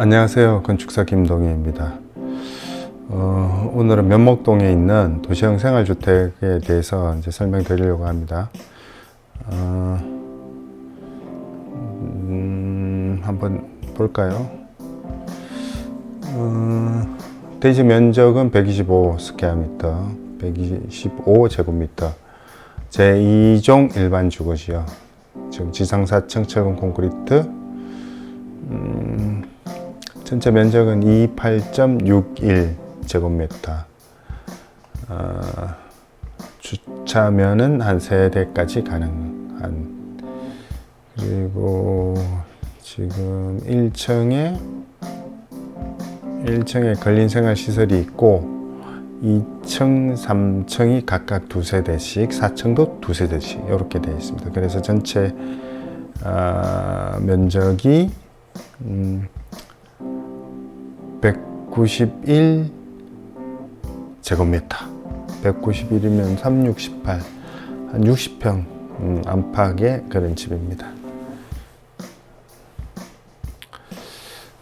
안녕하세요. 건축사 김동희입니다. 어, 오늘은 면목동에 있는 도시형 생활주택에 대해서 이제 설명드리려고 합니다. 어, 음, 한번 볼까요? 어, 대지 면적은 125 스퀘어미터, 125 제곱미터, 제2종 일반 주거지요. 지금 지상 4층 철근 콘크리트, 음, 전체 면적은 28.61 제곱미터. 어, 주차면은 한 세대까지 가능한. 그리고 지금 1층에 1층에 근린생활 시설이 있고 2층, 3층이 각각 두 세대씩, 4층도 두 세대씩 이렇게 되어 있습니다. 그래서 전체 아, 면적이 음, 191 제곱미터. 191이면 368, 한 60평 음, 안팎의 그런 집입니다.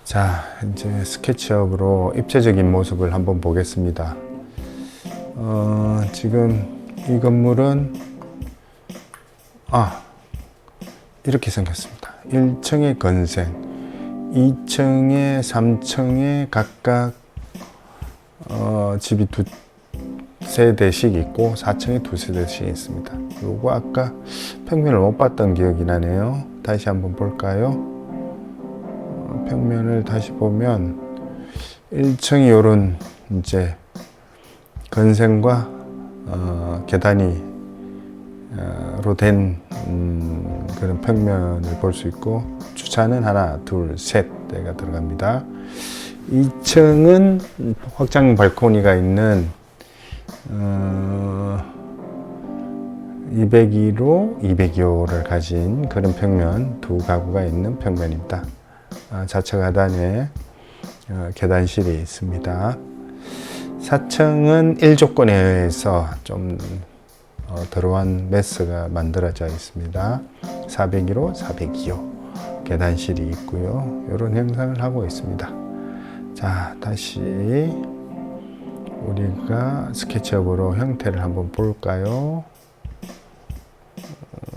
자, 이제 스케치업으로 입체적인 모습을 한번 보겠습니다. 어, 지금 이 건물은 아 이렇게 생겼습니다. 1층에 건생, 2층에 3층에 각각 어, 집이 두 세대씩 있고 4층에 두 세대씩 있습니다. 요거 아까 평면을 못 봤던 기억이 나네요. 다시 한번 볼까요? 어, 평면을 다시 보면 1층이 요런 이제 건생과 어, 계단이 된 음, 그런 평면을 볼 수 있고 주차는 하나, 둘, 셋 대가 들어갑니다. 2층은 확장 발코니가 있는 어, 202로 202호를 가진 그런 평면 두 가구가 있는 평면입니다. 아, 좌측 하단에 어, 계단실이 있습니다. 4층은 1조건에 의해서 좀 어, 들어간 메스가 만들어져 있습니다. 401호, 402호 계단실이 있고요. 이런 형상을 하고 있습니다. 자, 다시 우리가 스케치업으로 형태를 한번 볼까요?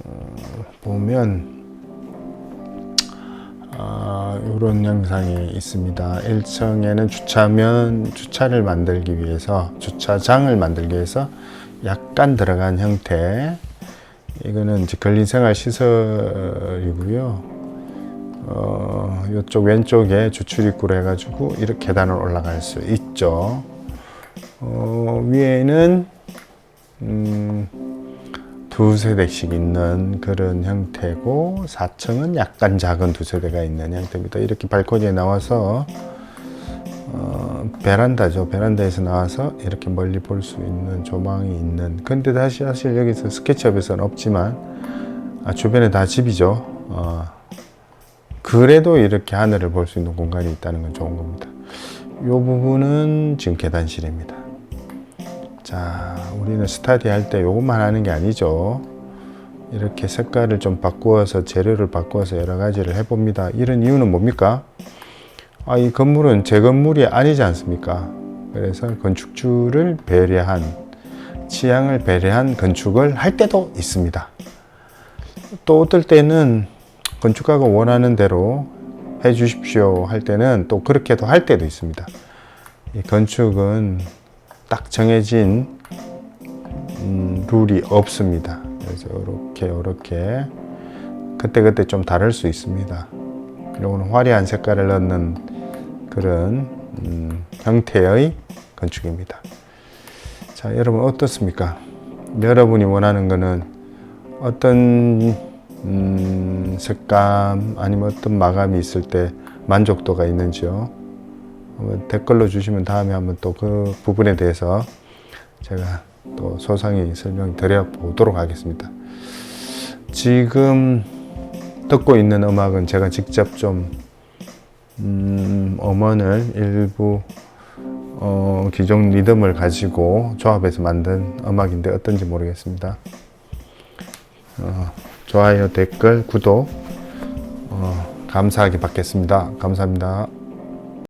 어, 보면 아, 이런 영상이 있습니다. 1층에는 주차면 주차를 만들기 위해서 주차장을 만들기 위해서 약간 들어간 형태. 이거는 이제 근린생활 시설이고요. 어, 이쪽 왼쪽에 주출입구로 해가지고 이렇게 계단을 올라갈 수 있죠. 어, 위에는 음, 두 세대씩 있는 그런 형태고 4층은 약간 작은 두 세대가 있는 형태입니다. 이렇게 발코니에 나와서 어, 베란다죠. 베란다에서 나와서 이렇게 멀리 볼 수 있는 조망이 있는. 근데 다시 사실 여기서 스케치업에서는 없지만 아, 주변에 다 집이죠. 어, 그래도 이렇게 하늘을 볼 수 있는 공간이 있다는 건 좋은 겁니다. 이 부분은 지금 계단실입니다. 자, 우리는 스타디 할 때 이것만 하는 게 아니죠. 이렇게 색깔을 좀 바꾸어서 재료를 바꾸어서 여러 가지를 해봅니다. 이런 이유는 뭡니까? 아, 이 건물은 제 건물이 아니지 않습니까? 그래서 건축주를 배려한, 취향을 배려한 건축을 할 때도 있습니다. 또 어떨 때는 건축가가 원하는 대로 해 주십시오 할 때는 또 그렇게도 할 때도 있습니다. 이 건축은 딱 정해진 음, 룰이 없습니다. 그래서 이렇게 이렇게 그때 그때 좀 다를 수 있습니다. 이거는 화려한 색깔을 넣는 그런 음, 형태의 건축입니다. 자, 여러분 어떻습니까? 여러분이 원하는 거는 어떤 음, 색감 아니면 어떤 마감이 있을 때 만족도가 있는지요? 댓글로 주시면 다음에 한번 또 그 부분에 대해서 제가 또 소상히 설명 드려 보도록 하겠습니다. 지금 듣고 있는 음악은 제가 직접 좀 음, 음원을 일부 어, 기존 리듬을 가지고 조합해서 만든 음악인데 어떤지 모르겠습니다. 어, 좋아요, 댓글, 구독 어, 감사하게 받겠습니다. 감사합니다.